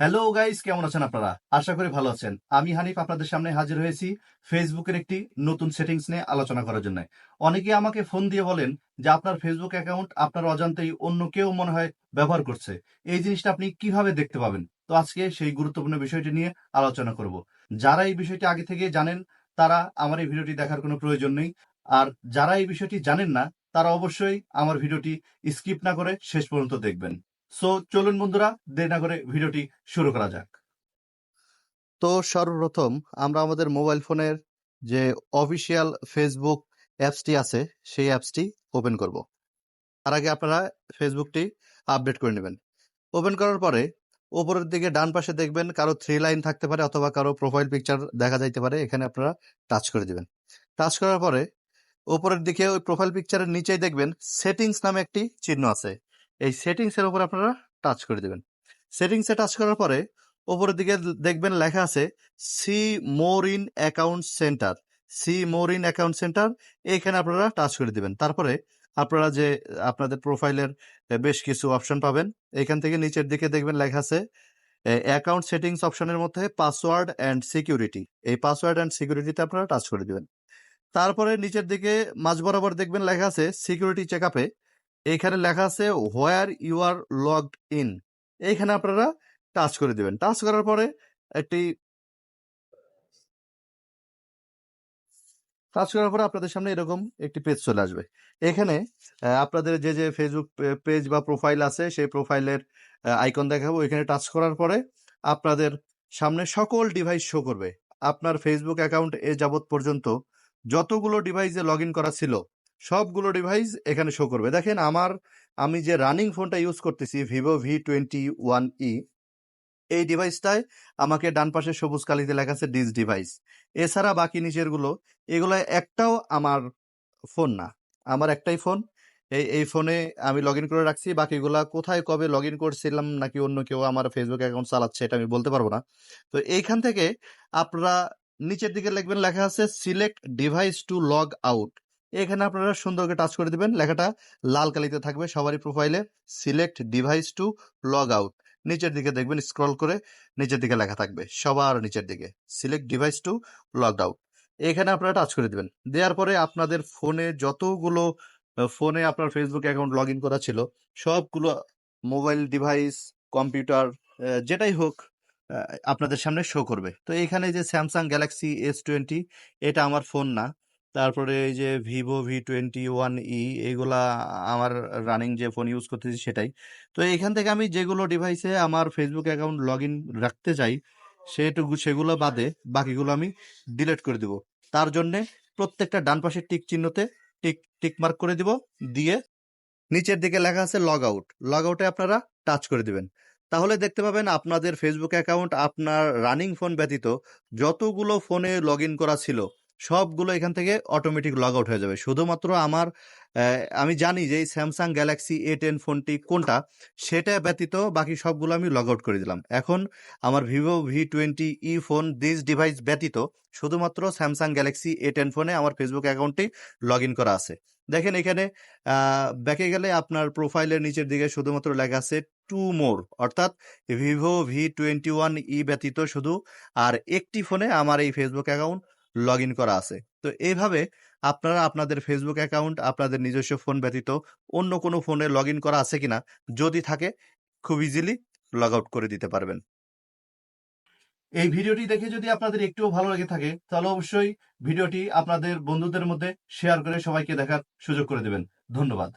Hello guys কেমন আছেন আপনারা? আশা করি ভালো আছেন। আমি হানিফ, আপনাদের সামনে হাজির হয়েছি ফেসবুকের একটি নতুন সেটিংস নিয়ে আলোচনা করার জন্য। অনেকে আমাকে ফোন দিয়ে বলেন যে, আপনার ফেসবুক অ্যাকাউন্ট আপনার অজান্তেই অন্য কেউ মনে হয় ব্যবহার করছে। এই জিনিসটা আপনি কীভাবে দেখতে পাবেন? তো আজকে সেই গুরুত্বপূর্ণ বিষয়টি নিয়ে আলোচনা করব। যারা এই বিষয়টি আগে থেকে জানেন, তারা আমার এই ভিডিওটি দেখার কোনো প্রয়োজন নেই। আর যারা এই বিষয়টি জানেন না, তারা অবশ্যই আমার ভিডিওটি স্কিপ না করে শেষ পর্যন্ত দেখবেন। সো চলুন বন্ধুরা, দেরি না করে ভিডিওটি শুরু করা যাক। তো সর্বপ্রথম আমরা আমাদের মোবাইল ফোনের যে অফিসিয়াল ফেসবুক অ্যাপসটি আছে, সেই অ্যাপসটি ওপেন করব। তার আগে আপনারা ফেসবুকটি আপডেট করে নেবেন। ওপেন করার পরে ওপরের দিকে ডান পাশে দেখবেন কারও থ্রি লাইন থাকতে পারে অথবা কারও প্রোফাইল পিকচার দেখা যাইতে পারে, এখানে আপনারা টাচ করে দিবেন। টাচ করার পরে ওপরের দিকে ওই প্রোফাইল পিকচারের নিচেই দেখবেন সেটিংস নামে একটি চিহ্ন আছে। এই সেটিংস এর উপর আপনারা টাচ করে দিবেন। সেটিংস টাচ করার পরে উপরের দিকে দেখবেন লেখা আছে see more in account centre see more in account centre এখানে আপনারা টাচ করে দিবেন। তারপরে আপনারা যে, আপনাদের প্রোফাইলের বেশ কিছু অপশন পাবেন। এখান থেকে নিচের দিকে দেখবেন লেখা আছে অ্যাকাউন্ট সেটিংস অপশনের মধ্যে পাসওয়ার্ড অ্যান্ড সিকিউরিটি এই পাসওয়ার্ড অ্যান্ড সিকিউরিটিতে আপনারা টাচ করে দিবেন। তারপরে নিচের দিকে মাঝ বরাবর দেখবেন লেখা আছে সিকিউরিটি চেক আপে এইখানে লেখা আছে where you are logged in এইখানে আপনারা টাচ করে দিবেন। টাচ করার পরে একটি টাচ করার পরে আপনাদের সামনে এরকম একটি পেজ চলে আসবে। এখানে আপনাদের যে যে ফেসবুক পেজ বা প্রোফাইল আছে, সেই প্রোফাইলের আইকন দেখাবো। এখানে টাচ করার পরে আপনাদের সামনে সকল ডিভাইস শো করবে। আপনার ফেসবুক অ্যাকাউন্ট এ যাবৎ পর্যন্ত যতগুলো ডিভাইসে লগ ইন করা ছিল সবগুলো ডিভাইস এখানে শো করবে। দেখেন আমার, আমি যে রানিং ফোনটা ইউজ করতেছি Vivo V twenty one E এই ডিভাইসটায় আমাকে ডান পাশে সবুজ কালিতে লেখা আছে ডিস ডিভাইস এছাড়া বাকি নিচেরগুলো, এগুলো একটাও আমার ফোন না। আমার একটাই ফোন এই এই ফোনে আমি লগ ইন করে রাখছি। বাকিগুলা কোথায়, কবে লগ ইন করছিলাম নাকি অন্য কেউ আমার ফেসবুক অ্যাকাউন্ট চালাচ্ছে, এটা আমি বলতে পারব না। তো এইখান থেকে আপনারা নিচের দিকে লিখবেন, লেখা আছে select device to log out এখানে আপনারা সুন্দর করে টাচ করে দিবেন। লেখাটা লাল কালিতে থাকবে সবারই প্রোফাইলে select device to log out নিচের দিকে দেখবেন স্ক্রল করে নিচের দিকে লেখা থাকবে সবার নিচের দিকে। Select device to log out এখানে আপনারা টাচ করে দিবেন। দেওয়ার পরে আপনাদের ফোনে যতগুলো ফোনে আপনার ফেসবুক অ্যাকাউন্ট লগ ইন করা ছিল, সবগুলো মোবাইল ডিভাইস কম্পিউটার যেটাই হোক আপনাদের সামনে শো করবে। তো এখানে যে স্যামসাং গ্যালাক্সি এস টোয়েন্টি এটা আমার ফোন না। তারপরে এই যে Vivo V twenty one E এগুলা আমার রানিং যে ফোন ইউজ করতেছি সেটাই। তো এখান থেকে আমি যেগুলো ডিভাইসে আমার ফেসবুক অ্যাকাউন্ট লগ ইন রাখতে চাই, সেটুকু, সেগুলো বাদে বাকিগুলো আমি ডিলিট করে দিব। তার জন্যে প্রত্যেকটা ডান পাশের টিক চিহ্নতে টিক টিক মার্ক করে দিব। দিয়ে নিচের দিকে লেখা আছে লগ আউট লগ আউটে আপনারা টাচ করে দিবেন। তাহলে দেখতে পাবেন আপনাদের ফেসবুক অ্যাকাউন্ট আপনার রানিং ফোন ব্যতীত যতগুলো ফোনে লগ ইন করা ছিল সবগুলো এখান থেকে অটোমেটিক লগ আউট হয়ে যাবে। শুধুমাত্র আমার আমি জানি যে এই স্যামসাং গ্যালাক্সি এ টেন ফোনটি কোনটা, সেটা ব্যতীত বাকি সবগুলো আমি লগ আউট করে দিলাম। এখন আমার Vivo V twenty E phone this device ব্যতীত শুধুমাত্র স্যামসাং গ্যালাক্সি এ টেন ফোনে আমার ফেসবুক অ্যাকাউন্টটি লগ ইন করা আছে। দেখেন এখানে ব্যাকে গেলে আপনার প্রোফাইলের নিচের দিকে শুধুমাত্র লেখা আছে টু মোর অর্থাৎ Vivo V twenty one E ব্যতীত শুধু, আর একটি ফোনে আমার এই ফেসবুক অ্যাকাউন্ট লগ ইন করা আছে। তো এইভাবে আপনারা আপনাদের ফেসবুক অ্যাকাউন্ট আপনাদের নিজস্ব ফোন ব্যতীত অন্য কোনো ফোনে লগ ইন করা আছে কিনা যদি থাকে, খুব ইজিলি লগ আউট করে দিতে পারবেন। এই ভিডিওটি দেখে যদি আপনাদের একটুও ভালো লেগে থাকে, তাহলে অবশ্যই ভিডিওটি আপনাদের বন্ধুদের মধ্যে শেয়ার করে সবাইকে দেখার সুযোগ করে দেবেন। ধন্যবাদ।